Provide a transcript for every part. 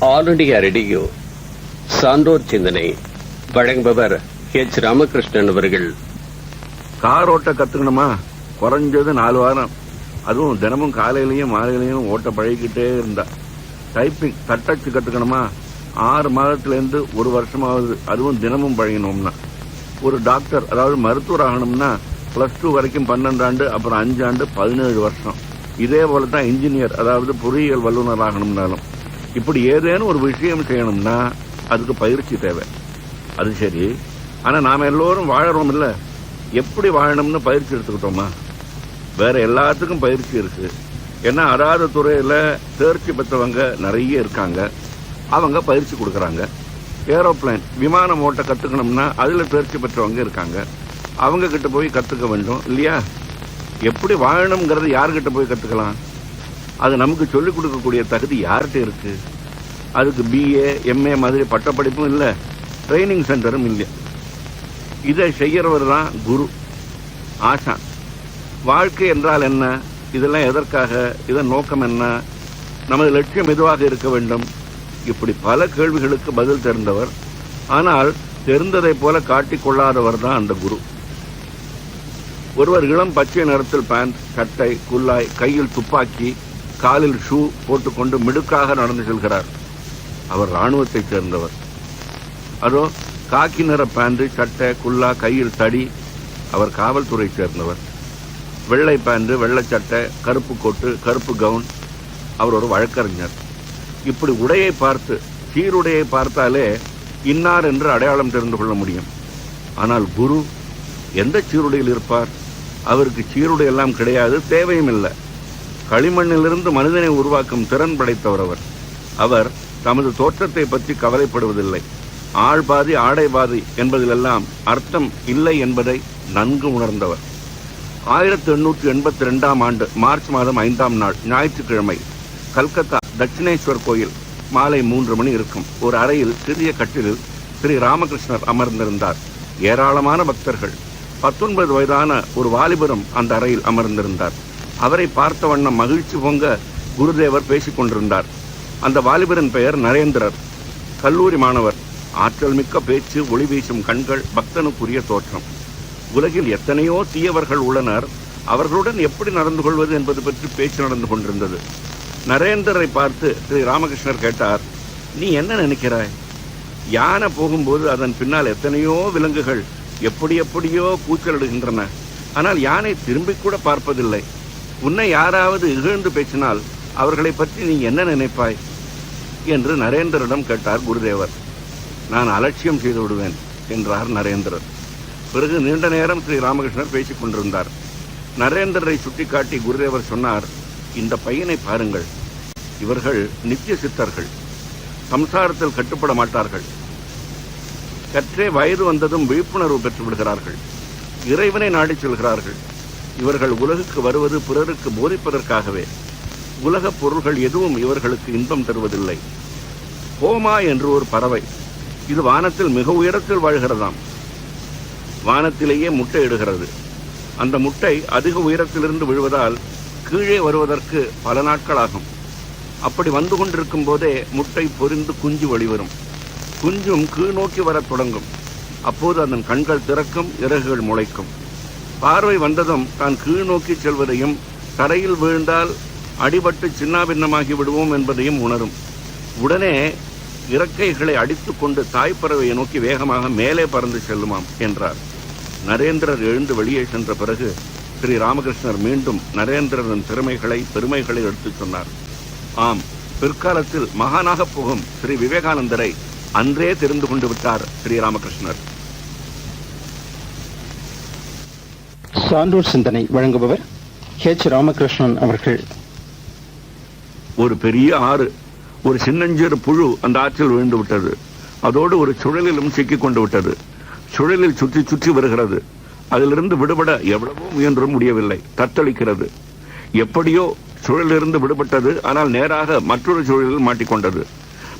All India radio. சான்றோர் சிந்தனை. வழங்குபவர் ஹெச் ராமகிருஷ்ணன் அவர்கள். கார் ஓட்ட கத்துக்கணுமா? குறைஞ்சது நாலு வாரம். அதுவும் தினமும் காலையிலயும் மாலையிலயும் ஓட்ட பழகிக்கிட்டே இருந்தா. டைப்பிங் தட்டச்சு கத்துக்கணுமா? ஆறு மாதத்துல இருந்து ஒரு வருஷமாவது அதுவும் தினமும் பழகினோம்னா. ஒரு டாக்டர் அதாவது மருத்துவர் ஆகணும்னா பிளஸ் டூ வரைக்கும் பன்னெண்டு ஆண்டு அப்புறம் அஞ்சு ஆண்டு பதினேழு வருஷம். இதே போல தான் இன்ஜினியர் அதாவது பொறியியல் வல்லுநர் ஆகணும்னாலும். இப்படி ஏதேனும் ஒரு விஷயம் செய்யணும்னா அதுக்கு பயிற்சி தேவை. அது சரி. ஆனால் நாம் எல்லோரும் வாழறோம் இல்லை? எப்படி வாழணும்னு பயிற்சி எடுத்துக்கிட்டோமா? வேற எல்லாத்துக்கும் பயிற்சி இருக்கு. ஏன்னா அராத துறையில் தேர்ச்சி பெற்றவங்க நிறைய இருக்காங்க. அவங்க பயிற்சி கொடுக்குறாங்க. ஏரோப்ளேன் விமானம் ஓட்ட கற்றுக்கணும்னா அதில் தேர்ச்சி பெற்றவங்க இருக்காங்க. அவங்க கிட்ட போய் கற்றுக்க வேண்டும் இல்லையா? எப்படி வாழணுங்கிறது யார்கிட்ட போய் கற்றுக்கலாம் அது நமக்கு சொல்லிக் கொடுக்கக்கூடிய தகுதி யார்கிட்ட இருக்கு? அதுக்கு பிஏ எம்ஏ மாதிரி பட்டப்படிப்பும் இல்லை. ட்ரைனிங் சென்டரும் இல்லை. இதை செய்கிறவர் தான் குரு. ஆசான் வாழ்க்கை என்றால் என்ன? இதெல்லாம் எதற்காக? இதன் நோக்கம் என்ன? நமது லட்சியம் எதுவாக இருக்க வேண்டும்? இப்படி பல கேள்விகளுக்கு பதில் தெரிந்தவர். ஆனால் தெரிந்ததைப் போல காட்டிக்கொள்ளாதவர் தான் அந்த குரு. ஒருவர் இளம் பச்சை நிறத்தில் பேண்ட் சட்டை குல்லாய் கையில் துப்பாக்கி காலில் ஷூ போட்டுக்கொண்டு மிடுக்காக நடந்து செல்கிறார். அவர் ராணுவத்தைச் சேர்ந்தவர். அதோ காக்கி நிற பேண்டு சட்டை குல்லா கையில் தடி அவர் காவல்துறை சேர்ந்தவர். வெள்ளை பேண்டு வெள்ளை சட்டை கருப்பு கோட்டு கருப்பு கவுன் அவர் ஒரு வழக்கறிஞர். இப்படி உடையை பார்த்து சீருடையை பார்த்தாலே இன்னார் என்று அடையாளம் தெரிந்து கொள்ள முடியும். ஆனால் குரு எந்த சீருடையில் இருப்பார்? அவருக்கு சீருடை எல்லாம் கிடையாது தேவையும் இல்லை. களிமண்ணிலிருந்து மனிதனை உருவாக்கும் திறன் படைத்தவர் அவர். அவர் தமது தோற்றத்தை பற்றி கவலைப்படுவதில்லை. ஆள் பாதி ஆடை பாதி என்பதிலெல்லாம் அர்த்தம் இல்லை என்பதை நன்கு உணர்ந்தவர். ஆயிரத்தி எண்ணூற்றி எண்பத்தி ரெண்டாம் ஆண்டு மார்ச் மாதம் ஐந்தாம் நாள் ஞாயிற்றுக்கிழமை கல்கத்தா தட்சிணேஸ்வர் கோயில் மாலை மூன்று மணி இருக்கும். ஒரு அறையில் சிறிய கட்டிலில் ஸ்ரீ ராமகிருஷ்ணர் அமர்ந்திருந்தார். ஏராளமான பக்தர்கள். பத்தொன்பது வயதான ஒரு வாலிபரும் அந்த அறையில் அமர்ந்திருந்தார். அவரை பார்த்த வண்ணம் மகிழ்ச்சி பொங்க குருதேவர் பேசிக் கொண்டிருந்தார். அந்த வாலிபரின் பெயர் நரேந்திரர். கல்லூரி மாணவர். ஆற்றல் மிக்க பேச்சு ஒளி வீசும் கண்கள் பக்தனுக்குரிய தோற்றம். உலகில் எத்தனையோ தீயவர்கள் உள்ளனர். அவர்களுடன் எப்படி நடந்து கொள்வது என்பது பற்றி பேச்சு நடந்து கொண்டிருந்தது. நரேந்திரரை பார்த்து ஸ்ரீ ராமகிருஷ்ணர் கேட்டார் நீ என்ன நினைக்கிறாய்? யானை போகும்போது அதன் பின்னால் எத்தனையோ விலங்குகள் எப்படி எப்படியோ கூச்சலிடுகின்றன. ஆனால் யானை திரும்பி கூட பார்ப்பதில்லை. உன்னை யாராவது இகழ்ந்து பேசினால் அவர்களை பற்றி நீ என்ன நினைப்பாய்? என்று நரேந்திரனிடம் கேட்டார் குருதேவர். நான் அலட்சியம் செய்து விடுவேன் என்றார் நரேந்திரர் பிறகு நீண்ட நேரம் ஸ்ரீ ராமகிருஷ்ணர் பேசிக் கொண்டிருந்தார். நரேந்திரரை சுட்டிக்காட்டி குருதேவர் சொன்னார் இந்த பையனை பாருங்கள். இவர்கள் நித்திய சித்தர்கள். சம்சாரத்தில் கட்டுப்பட மாட்டார்கள். கற்றே வயது வந்ததும் விழிப்புணர்வு பெற்று விடுகிறார்கள். இறைவனை நாடிச் செல்கிறார்கள். இவர்கள் உலகுக்கு வருவது பிறருக்கு போதிப்பதற்காகவே. உலகப் பொருள்கள் எதுவும் இவர்களுக்கு இன்பம் தருவதில்லை. ஹோமா என்று ஒரு பறவை. இது வானத்தில் மிக உயரத்தில் வாழ்கிறதாம். வானத்திலேயே முட்டை இடுகிறது. அந்த முட்டை அதிக உயரத்திலிருந்து விழுவதால் கீழே வருவதற்கு பல நாட்களாகும். அப்படி வந்து கொண்டிருக்கும் போதே முட்டை பொரிந்து குஞ்சு வெளிவரும். குஞ்சும் கீழ் நோக்கி வரத் தொடங்கும். அப்போது அதன் கண்கள் திறக்கும் இறகுகள் முளைக்கும். பார்வை வந்ததும் தான் கீழ் நோக்கி செல்வதையும் தரையில் வீழ்ந்தால் அடிபட்டு சின்னாபின்னமாகி விடுவோம் என்பதையும் உணரும். உடனே இறக்கைகளை அடித்துக்கொண்டு தாய்ப்பறவையை நோக்கி வேகமாக மேலே பறந்து செல்லுமாம் என்றார். நரேந்திரர் எழுந்து வெளியே சென்ற பிறகு ஸ்ரீ ராமகிருஷ்ணர் மீண்டும் நரேந்திரரின் திறமைகளை பெருமைகளை எடுத்துச் சொன்னார். ஆம் பிற்காலத்தில் மகானாக போகும் ஸ்ரீ விவேகானந்தரை அன்றே தெரிந்து கொண்டு விட்டார் ஸ்ரீ ராமகிருஷ்ணர். சான்றோர் சிந்தனை வழங்குபவர் ஹெச் ராமகிருஷ்ணன் அவர்கள். ஒரு பெரிய ஆறு ஒரு சின்னஞ்சிறு புழு அந்த ஆற்றில் விழுந்து விட்டது அதோடு ஒரு சுழலிலும் சிக்கிக் கொண்டு விட்டது சுழலில் சுற்றி சுற்றி வருகிறது. அதிலிருந்து விடுபட எவ்வளவோ முயன்றும் முடியவில்லை. தத்தளிக்கிறது. எப்படியோ சுழலிலிருந்து விடுபட்டது ஆனால் நேராக மற்றொரு சுழலில் மாட்டிக்கொண்டது.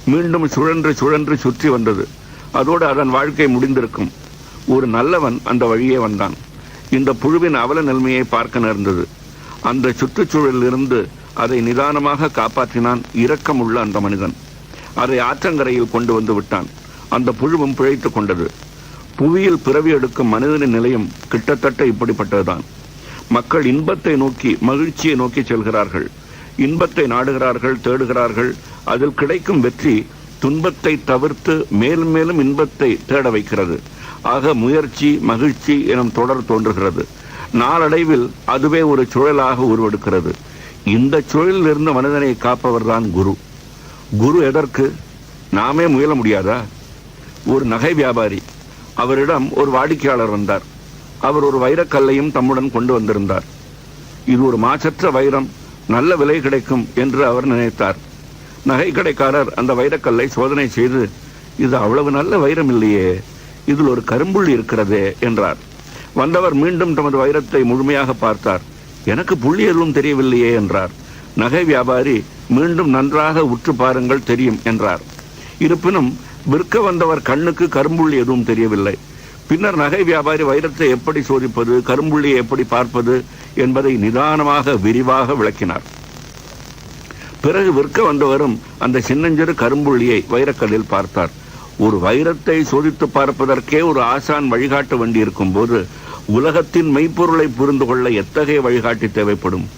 மீண்டும் சுழன்று சுழன்று சுற்றி வந்தது. அதோடு அதன் வாழ்க்கை முடிந்திருக்கும். ஒரு நல்லவன் அந்த வழியே வந்தான். இந்த புழுவின் அவல நிலைமையை பார்க்க நேர்ந்தது. அந்த சுற்றுச்சூழலில் இருந்து அதை நிதானமாக காப்பாற்றினான் இரக்கமுள்ள அந்த மனிதன். அதை ஆற்றங்கரையில் கொண்டு வந்து விட்டான். அந்த புழுவும் பிழைத்துக் கொண்டது. புவியில் பிறவி எடுக்கும் மனிதனின் நிலையம் கிட்டத்தட்ட இப்படிப்பட்டதுதான். மக்கள் இன்பத்தை நோக்கி மகிழ்ச்சியை நோக்கி செல்கிறார்கள். இன்பத்தை நாடுகிறார்கள் தேடுகிறார்கள். அதில் கிடைக்கும் வெற்றி துன்பத்தை தவிர்த்து மேலும் மேலும் இன்பத்தை தேட வைக்கிறது. ஆக முயற்சி மகிழ்ச்சி எனும் தொடர் தோன்றுகிறது. நாளடைவில் அதுவே ஒரு சுழலாக உருவெடுக்கிறது. இந்த சுழலிலிருந்து மனிதனை காப்பவர்தான் குரு. குரு எதற்கு? நாமே முயல முடியாதா? ஒரு நகை வியாபாரி. அவரிடம் ஒரு வாடிக்கையாளர் வந்தார். அவர் ஒரு வைரக்கல்லையும் தம்முடன் கொண்டு வந்திருந்தார். இது ஒரு மாசற்ற வைரம் நல்ல விலை கிடைக்கும் என்று அவர் நினைத்தார். நகை கடைக்காரர் அந்த வைரக்கல்லை சோதனை செய்து இது அவ்வளவு நல்ல வைரம் இல்லையே. இதில் ஒரு கரும்புள்ளி இருக்கிறதே என்றார். வந்தவர் மீண்டும் தமது வைரத்தை முழுமையாக பார்த்தார். எனக்கு புள்ளி எதுவும் தெரியவில்லையே என்றார். நகை வியாபாரி மீண்டும் நன்றாக உற்று பாருங்கள் தெரியும் என்றார். இருப்பினும் விற்க வந்தவர் கண்ணுக்கு கரும்புள்ளி எதுவும் தெரியவில்லை. பின்னர் நகை வியாபாரி வைரத்தை எப்படி சோதிப்பது கரும்புள்ளியை எப்படி பார்ப்பது என்பதை நிதானமாக விரிவாக விளக்கினார். பிறகு விற்க வந்தவரும் அந்த சின்னஞ்சிறு கரும்புள்ளியை வைரக்கல்லில் பார்த்தார். ஒரு வைரத்தை சோதித்து பார்ப்பதற்கே ஒரு ஆசான் வழிகாட்ட வேண்டியிருக்கும் போது உலகத்தின் மெய்ப்பொருளை புரிந்து கொள்ள எத்தகைய வழிகாட்டி தேவைப்படும்?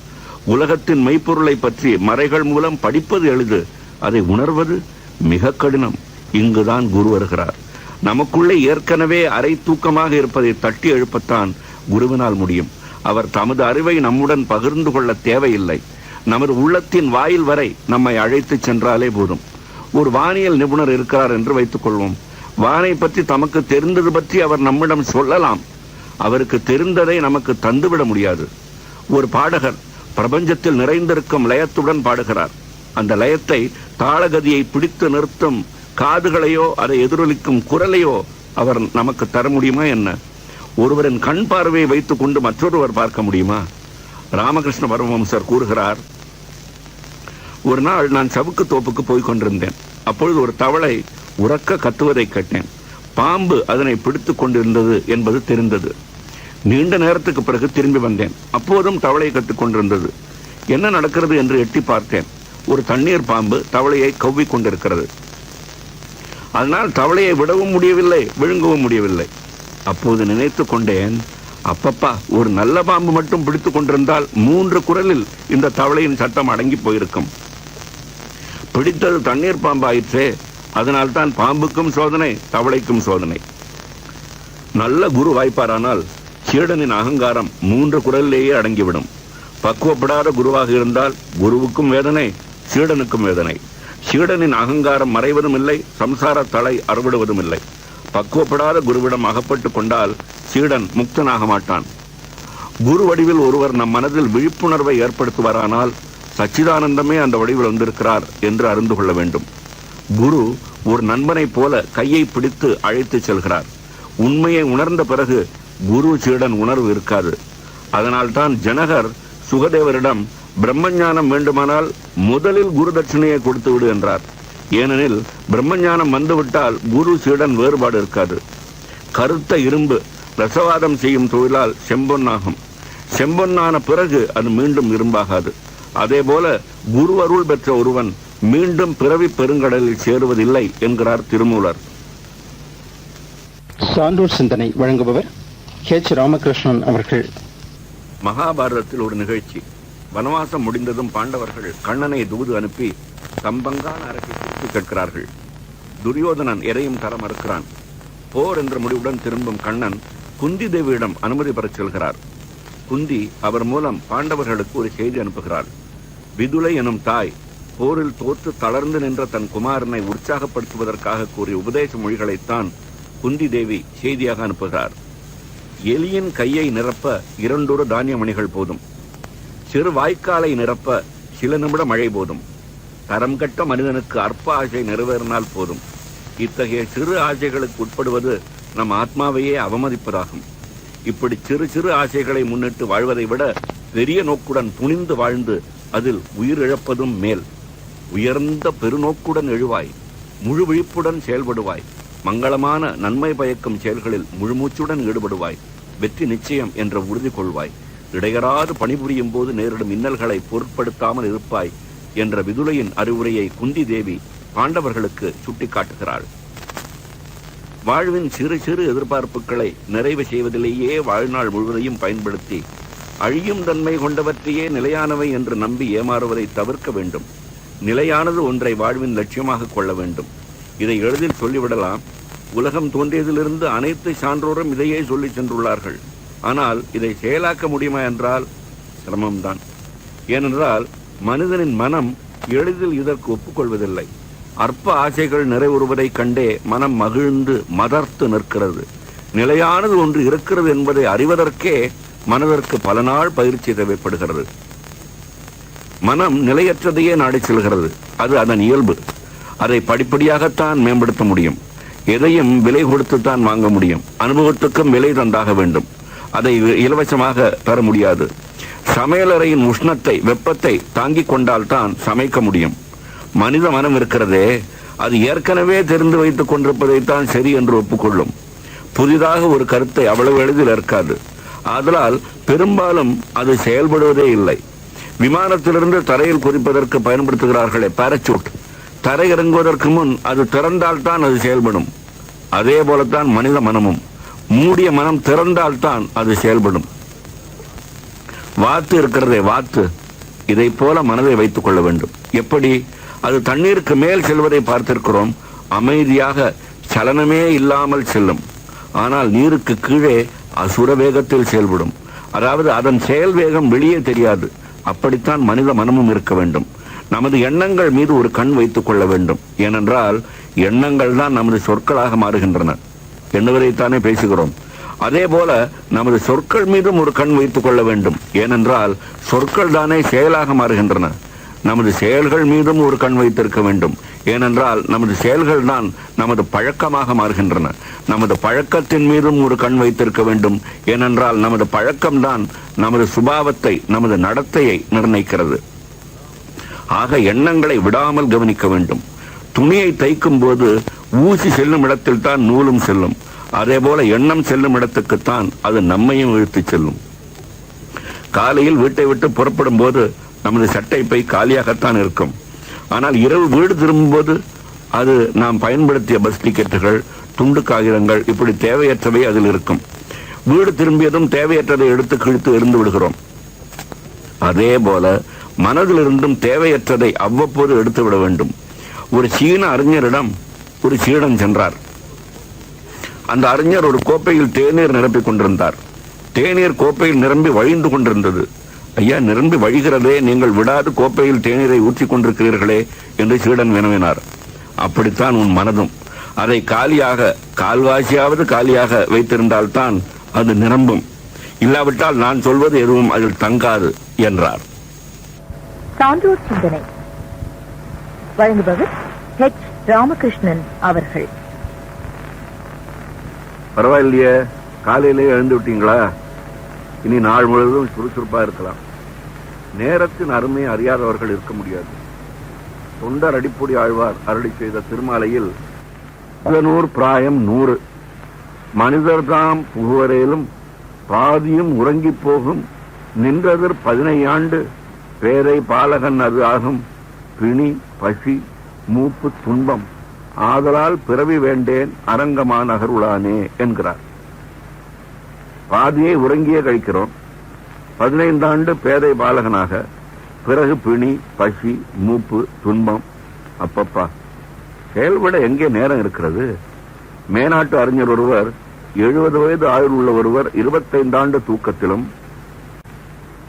உலகத்தின் மெய்ப்பொருளை பற்றி மறைகள் மூலம் படிப்பது எளிது அதை உணர்வது மிக கடினம். இங்குதான் குரு வருகிறார். நமக்குள்ளே ஏற்கனவே அரை தூக்கமாக இருப்பதை தட்டி எழுப்பத்தான் குருவினால் முடியும். அவர் தமது அறிவை நம்முடன் பகிர்ந்து கொள்ள தேவையில்லை. நமது உள்ளத்தின் வாயில் வரை நம்மை அழைத்து சென்றாலே போதும். ஒரு வானியல் நிபுணர் இருக்கிறார் என்று வைத்துக் கொள்வோம். வானை பற்றி தமக்கு தெரிந்தது பற்றி அவர் நம்மிடம் சொல்லலாம். அவருக்கு தெரிந்ததை நமக்கு தந்துவிட முடியாது. ஒரு பாடகர் பிரபஞ்சத்தில் நிறைந்திருக்கும் லயத்துடன் பாடுகிறார். அந்த லயத்தை தாளகதியை பிடித்து நிறுத்தும் காதுகளையோ அதை எதிரொலிக்கும் குரலையோ அவர் நமக்கு தர முடியுமா என்ன? ஒருவரின் கண் பார்வையை வைத்துக் கொண்டு மற்றொருவர் பார்க்க முடியுமா? ராமகிருஷ்ண பரமஹம்சர் கூறுகிறார் ஒரு நாள் நான் சவுக்கு தோப்புக்கு போய் கொண்டிருந்தேன். அப்பொழுது ஒரு தவளை உறக்க கத்துவதை கேட்டேன். பாம்பு அதனை பிடித்துக் கொண்டிருந்தது என்பது தெரிந்தது. நீண்ட நேரத்துக்கு பிறகு திரும்பி வந்தேன். அப்போதும் தவளை கத்துக் கொண்டிருந்தது. என்ன நடக்கிறது என்று எட்டி பார்த்தேன். ஒரு தண்ணீர் பாம்பு தவளையை கவ்வி கொண்டிருக்கிறது. அதனால் தவளையை விடவும் முடியவில்லை விழுங்கவும் முடியவில்லை. அப்போது நினைத்துக் கொண்டேன் அப்பப்பா ஒரு நல்ல பாம்பு மட்டும் பிடித்து கொண்டிருந்தால் மூன்று குரலில் இந்த தவளையின் சட்டம் அடங்கி போயிருக்கும். பிடித்தது தண்ணீர் பாம்பாயிற்றே. அதனால்தான் பாம்புக்கும் சோதனை தவளைக்கும் சோதனை. நல்ல குரு வாய்ப்பாரானால் சீடனின் அகங்காரம் மூன்று குரலிலேயே அடங்கிவிடும். பக்குவப்படாத குருவாக இருந்தால் குருவுக்கும் வேதனை சீடனுக்கும் வேதனை. சீடனின் அகங்காரம் மறைவதும் இல்லை சம்சார தலை அறுவிடுவதும் இல்லை. பக்குவப்படாத குருவிடம் அகப்பட்டு கொண்டால் சீடன் முக்தனாக மாட்டான். குரு வடிவில் ஒருவர் நம் மனதில் விழிப்புணர்வை ஏற்படுத்துவாரானால் சச்சிதானந்தமே அந்த வடிவில் வந்திருக்கிறார் என்று அறிந்து கொள்ள வேண்டும். குரு ஒரு நண்பனைப் போல கையை பிடித்து அழைத்து செல்கிறார். உண்மையை உணர்ந்த பிறகு குரு சீடன் உணர்வு இருக்காது. அதனால்தான் ஜனகர் சுகதேவரிடம் பிரம்மஞானம் வேண்டுமானால் முதலில் குரு தட்சிணையை கொடுத்து விடு என்றார். ஏனெனில் பிரம்மஞானம் வந்துவிட்டால் குரு சீடன் வேறுபாடு இருக்காது. கருத்த இரும்பு ரசவாதம் செய்யும் தொழிலால் செம்பொன்னாகும். செம்பொன்னான பிறகு அது மீண்டும் இரும்பாகாது. அதேபோல குரு அருள் பெற்ற ஒருவன் மீண்டும் பிறவி பெருங்கடலில் சேருவதில்லை என்கிறார் திருமூலர். சான்றோர் சிந்தனை வழங்குபவர் ஹெச் ராமகிருஷ்ணன் அவர்கள். மகாபாரதத்தில் ஒரு நிகழ்ச்சி. வனவாசம் முடிந்ததும் பாண்டவர்கள் கண்ணனை தூது அனுப்பி தம்பங்கான அரசை குறித்து கேட்கிறார்கள். துரியோதனன் எதையும் தர மறுக்கிறான். போர் என்ற முடிவுடன் திரும்பும் கண்ணன் குந்தி தேவியிடம் அனுமதி பெறச் செல்கிறார். குந்தி அவர் மூலம் பாண்டவர்களுக்கு ஒரு செய்தி அனுப்புகிறார் விதுலை எனும் தாய் போரில் தோற்று தளர்ந்து நின்ற தன் குமாரனை உற்சாகப்படுத்துவதற்காக கூறிய உபதேச மொழிகளைத்தான் குந்தி தேவி செய்தியாக அனுப்புகிறார். எலியின் கையை நிரப்ப இரண்டொரு தானிய மணிகள் போதும். சிறு வாய்க்காலை நிரப்ப சில நிமிட மழை போதும். தரம் கட்ட மனிதனுக்கு அற்ப ஆசை நிறைவேறினால் போதும். இத்தகைய சிறு ஆசைகளுக்கு உட்படுவது நம் ஆத்மாவையே அவமதிப்பதாகும். இப்படி சிறு சிறு ஆசைகளை முன்னிட்டு வாழ்வதை விட பெரிய நோக்குடன் துணிந்து வாழ்ந்து அதில் உயிர் இழப்பதும் மேல். உயர்ந்த பெருநோக்குடன் எழுவாய் முழு விழிப்புடன் செயல்படுவாய் மங்களமான நன்மை பயக்கும் செயல்களில் முழுமூச்சுடன் ஈடுபடுவாய் வெற்றி நிச்சயம் என்ற உறுதி கொள்வாய். இடையறாது பணிபுரியும் போது நேரிடும் இன்னல்களை பொருட்படுத்தாமல் இருப்பாய் என்ற விதுளையின் அறிவுரையை குந்தி தேவி பாண்டவர்களுக்கு சுட்டிக்காட்டுகிறாள். வாழ்வின் சிறு சிறு எதிர்பார்ப்புகளை நிறைவு செய்வதிலேயே வாழ்நாள் முழுவதையும் பயன்படுத்தி அழியும் தன்மை கொண்டவற்றையே நிலையானவை என்று நம்பி ஏமாறுவதை தவிர்க்க வேண்டும். நிலையானது ஒன்றை வாழ்வின் லட்சியமாக கொள்ள வேண்டும். இதை எளிதில் சொல்லிவிடலாம். உலகம் தோன்றியதிலிருந்து அனைத்து சான்றோரும் இதையே சொல்லிச் சென்றுள்ளார்கள். ஆனால் இதை செயலாக்க முடியுமா என்றால் சிரமம்தான். ஏனென்றால் மனிதனின் மனம் எளிதில் இதற்கு ஒப்புக்கொள்வதில்லை. அற்ப ஆசைகள் நிறைவுறுவதைக் கண்டே மனம் மகிழ்ந்து மதர்த்து நிற்கிறது. நிலையானது ஒன்று இருக்கிறது என்பதை அறிவதற்கே மனதிற்கு பல நாள் பயிற்சி தேவைப்படுகிறது. மனம் நிலையற்றதையே நாடி செல்கிறது. அது அதன் இயல்பு. அதை படிப்படியாகத்தான் மேம்படுத்த முடியும். எதையும் விலை கொடுத்துத்தான் வாங்க முடியும். அனுபவத்துக்கும் விலை தந்தாக வேண்டும். அதை இலவசமாக பெற முடியாது. சமையலறையின் உஷ்ணத்தை வெப்பத்தை தாங்கிக் கொண்டால்தான் சமைக்க முடியும். மனித மனம் இருக்கிறதே அது ஏற்கனவே தெரிந்து வைத்துக் கொண்டிருப்பதைத்தான் சரி என்று ஒப்புக்கொள்ளும். புதிதாக ஒரு கருத்தை அவ்வளவு எளிதில் இருக்காது ஆதலால் பெரும்பாலும் அது செயல்படுவதே இல்லை. விமானத்திலிருந்து தரையில் குறிப்பதற்கு பயன்படுத்துகிறார்களே பாராசூட் தரை இறங்குவதற்கு முன் அது திறந்தால்தான் அது செயல்படும். அதே போலத்தான் மனித மனமும். மூடிய மனம் திறந்தால்தான் அது செயல்படும். வாத்து இருக்கிறதே வாத்து. இதை போல மனதை வைத்துக் கொள்ள வேண்டும். எப்படி? அது தண்ணீருக்கு மேல் செல்வதை பார்த்திருக்கிறோம். அமைதியாக சலனமே இல்லாமல் செல்லும். ஆனால் நீருக்கு கீழே அசுர வேகத்தில் செயல்படும். அதாவது அதன் செயல் வேகம் வெளியே தெரியாது. அப்படித்தான் மனித மனமும் இருக்க வேண்டும். நமது எண்ணங்கள் மீது ஒரு கண் வைத்துக் கொள்ள வேண்டும். ஏனென்றால் எண்ணங்கள் தான் நமது சொற்களாக மாறுகின்றன. எண்ணுவதைத்தானே பேசுகிறோம். அதே போல நமது சொற்கள் மீதும் ஒரு கண் வைத்துக் கொள்ள வேண்டும். ஏனென்றால் சொற்கள் தானே செயலாக மாறுகின்றன. நமது செயல்கள் மீதும் ஒரு கண் வைத்திருக்க வேண்டும். ஏனென்றால் நமது செயல்கள் தான் நமது பழக்கமாக மாறுகின்றன. நமது பழக்கத்தின் மீதும் ஒரு கண் வைத்திருக்க வேண்டும். ஏனென்றால் நமது பழக்கம்தான் நமது சுபாவத்தை நமது நடத்தையை நிர்ணயிக்கிறது. ஆக எண்ணங்களை விடாமல் கவனிக்க வேண்டும். துணியை தைக்கும் போது ஊசி செல்லும் இடத்தில் தான் நூலும் செல்லும். அதே போல எண்ணம் செல்லும் இடத்துக்குத்தான் அது நம்மையும் இழுத்துச் செல்லும். காலையில் வீட்டை விட்டு புறப்படும் போது நமது சட்டை பை காலியாகத்தான் இருக்கும். ஆனால் இரவு வீடு திரும்பும்போது அது நாம் பயன்படுத்திய பஸ் டிக்கெட்டுகள் துண்டு காகிதங்கள் இப்படி தேவையற்றவை அதில் இருக்கும். வீடு திரும்பியதும் தேவையற்றதை எடுத்து கிழித்து எறிந்து விடுகிறோம். அதே போல மனதிலிருந்தும் தேவையற்றதை அவ்வப்போது எடுத்து விட வேண்டும். ஒரு சீன அறிஞரிடம் ஒரு சீடன் சென்றார். அந்த அறிஞர் ஒரு கோப்பையில் தேநீர் நிரப்பிக் கொண்டிருந்தார். தேநீர் கோப்பையில் நிரம்பி வழிந்து கொண்டிருந்தது. ஐயா நிரம்பி வழிகிறதே நீங்கள் விடாது கோப்பையில் தேநீரை ஊற்றிக் கொண்டிருக்கிறீர்களே என்று சீடன் வினவினார். அப்படித்தான் உன் மனதும். அதை காலியாக கால்வாசியாவது காலியாக வைத்திருந்தால்தான் அது நிரம்பும். இல்லாவிட்டால் நான் சொல்வது எதுவும் அதில் தங்காது என்றார். சான்றோர் சிந்தனை. வழங்குபவர் ஹெச் ராமகிருஷ்ணன் அவர்கள். பரவாயில்லையே காலையிலேயே எழுந்து விட்டீங்களா? இனி நாள் முழுவதும் சுறுசுறுப்பா இருக்கலாம். நேரத்தின் அருமை அறியாதவர்கள் இருக்க முடியாது. தொண்டர் அடிப்பொடி ஆழ்வார் அருளி செய்த திருமாலையில் நூறு பிராயம் நூறு. மனிதர்தாம் புகுவரேலும் பாதியும் உறங்கிப் போகும். நின்றதர் பதினையாண்டு பேரை பாலகன் அது ஆகும். பிணி பசி மூப்பு துன்பம். ஆதலால் பிறவி வேண்டேன் அரங்கமா நகருளானே என்கிறார். பாதியை உறங்கியே கழிக்கிறோம். பதினைந்தாண்டு பேதை பாலகனாக பிறகு பிணி பசி மூப்பு துன்பம் அப்பப்பா. செயல்பட எங்கே நேரம் இருக்கிறது? மேனாட்டு அறிஞர் ஒருவர் எழுபது வயது ஆயுள் உள்ள ஒருவர் இருபத்தைந்து ஆண்டு தூக்கத்திலும்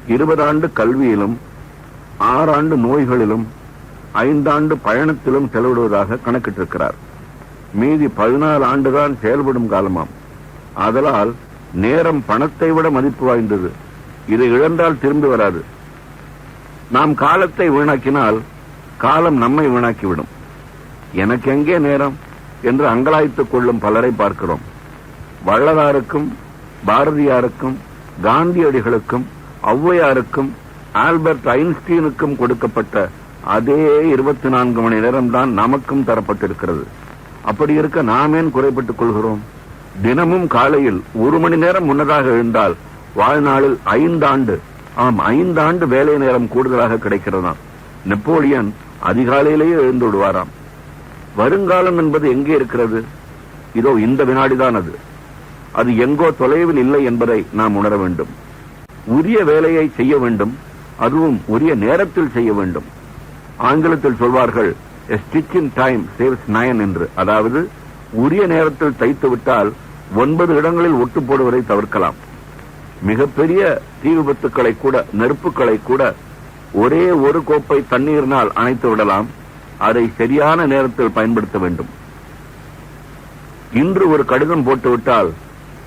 இருபது ஆண்டு கல்வியிலும் ஆறாண்டு நோய்களிலும் ஐந்தாண்டு பயணத்திலும் செலவிடுவதாக கணக்கிட்டிருக்கிறார். மீதி பதினாறு ஆண்டுதான் செயல்படும் காலமாம். ஆதலால் நேரம் பணத்தை விட மதிப்பு வாய்ந்தது. இதை இழந்தால் திரும்பி வராது. நாம் காலத்தை வீணாக்கினால் காலம் நம்மை வீணாக்கிவிடும். எனக்கு எங்கே நேரம் என்று அங்கலாய்த்துக் கொள்ளும் பலரை பார்க்கிறோம். வள்ளலாருக்கும் பாரதியாருக்கும் காந்தியடிகளுக்கும் ஔவையாருக்கும் ஆல்பர்ட் ஐன்ஸ்டீனுக்கும் கொடுக்கப்பட்ட அதே இருபத்தி நான்கு மணி நேரம் தான் நமக்கும் தரப்பட்டிருக்கிறது. அப்படி இருக்க நாம் ஏன் குறைப்பட்டுக் கொள்கிறோம்? தினமும் காலையில் ஒரு மணி நேரம் முன்னதாக எழுந்தால் வாழ்நாளில் ஐந்தாண்டு ஆம் ஐந்தாண்டு வேலை நேரம் கூடுதலாக கிடைக்கிறதாம். நெப்போலியன் அதிகாலையிலேயே எழுந்து விடுவாராம் வருங்காலம் என்பது எங்கே இருக்கிறது? இதோ இந்த வினாடிதான் அது. அது எங்கோ தொலைவில் இல்லை என்பதை நாம் உணர வேண்டும். உரிய வேலையை செய்ய வேண்டும். அதுவும் உரிய நேரத்தில் செய்ய வேண்டும். ஆங்கிலத்தில் சொல்வார்கள் stitch stitch in time saves என்று. அதாவது உரிய நேரத்தில் தைத்து விட்டால் ஒன்பது இடங்களில் ஒட்டு போடுவதை தவிர்க்கலாம். மிகப்பெரிய தீ விபத்துக்களை கூட நெருப்புகளை கூட ஒரே ஒரு கோப்பை தண்ணீரினால் அணைத்து விடலாம். அதை சரியான நேரத்தில் பயன்படுத்த வேண்டும். இன்று ஒரு கடிதம் போட்டுவிட்டால்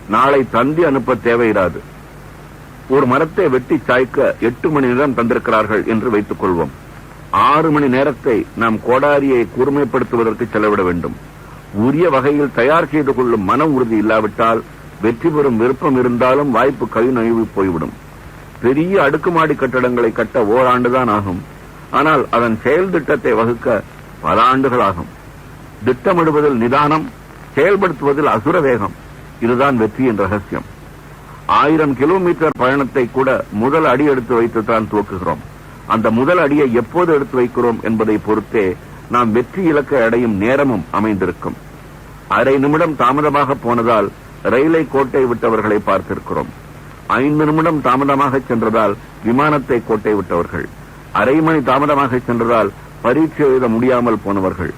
நாளை தந்தி அனுப்ப தேவையிடாது ஒரு மரத்தை வெட்டி சாய்க்க எட்டு மணி நேரம் தந்திருக்கிறார்கள் என்று வைத்துக் கொள்வோம். ஆறு மணி நேரத்தை நாம் கோடாரியை கூர்மைப்படுத்துவதற்கு செலவிட வேண்டும். உரிய வகையில் தயார் செய்து கொள்ளும் மன உறுதி இல்லாவிட்டால் வெற்றி பெறும் விருப்பம் இருந்தாலும் வாய்ப்பு கை நழுவி போய்விடும். பெரிய அடுக்குமாடி கட்டடங்களை கட்ட ஓராண்டுதான் ஆகும். ஆனால் அதன் செயல் திட்டத்தை வகுக்க பல ஆண்டுகள் ஆகும் திட்டமிடுவதில் நிதானம் செயல்படுத்துவதில் அசுர வேகம். இதுதான் வெற்றியின் ரகசியம். ஆயிரம் கிலோமீட்டர் பயணத்தை கூட முதல் அடி எடுத்து வைத்துத்தான் துவக்குகிறோம். அந்த முதல் அடியை எப்போது எடுத்து வைக்கிறோம் என்பதை பொறுத்தே நாம் வெற்றி இலக்கை அடையும் நேரமும் அமைந்திருக்கும். அரை நிமிடம் தாமதமாக போனதால் ரயிலை கோட்டை விட்டவர்களை பார்த்திருக்கிறோம். ஐந்து நிமிடம் தாமதமாக சென்றதால் விமானத்தை கோட்டை விட்டவர்கள். அரை மணி தாமதமாக சென்றதால் பரீட்சை எழுத முடியாமல் போனவர்கள்.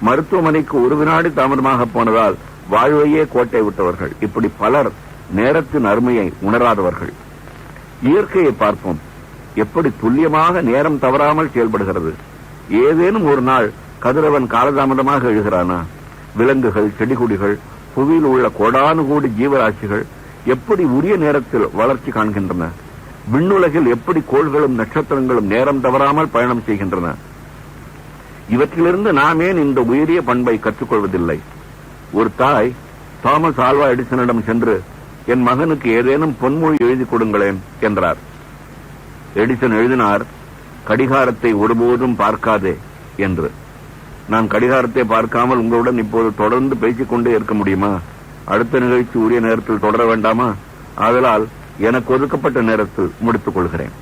மருத்துவமனைக்கு ஒரு வினாடி தாமதமாக போனதால் வாழ்வையே கோட்டை விட்டவர்கள். இப்படி பலர் நேரத்தின் அருமையை உணராதவர்கள். இயற்கையை பார்ப்போம். எப்படி துல்லியமாக நேரம் தவறாமல் செயல்படுகிறது? ஏதேனும் ஒரு நாள் கதிரவன் காலதாமதமாக எழுகிறானா? விலங்குகள் செடிகொடிகள் புவியில் உள்ள கோடானு கோடி ஜீவராசிகள் எப்படி உரிய நேரத்தில் வளர்ச்சி காண்கின்றன? விண்ணுலகில் எப்படி கோள்களும் நட்சத்திரங்களும் நேரம் தவறாமல் பயணம் செய்கின்றன? இவற்றிலிருந்து நாம் ஏன் இந்த உயரிய பண்பை கற்றுக்கொள்வதில்லை? ஒரு தாய் தாமஸ் ஆல்வா எடிசனிடம் சென்று என் மகனுக்கு ஏதேனும் பொன்மொழி எழுதி கொடுங்களேன் என்றார். எடிசன் எழுதினார் கடிகாரத்தை ஒருபோதும் பார்க்காதே என்று. நான் கடிகாரத்தை பார்க்காமல் உங்களுடன் இப்போது தொடர்ந்து பேசிக் கொண்டே இருக்க முடியுமா? அடுத்த நிகழ்ச்சி உரிய நேரத்தில் தொடர வேண்டாமா? ஆதலால் எனக்கு ஒதுக்கப்பட்ட நேரத்தில் முடித்துக் கொள்கிறேன்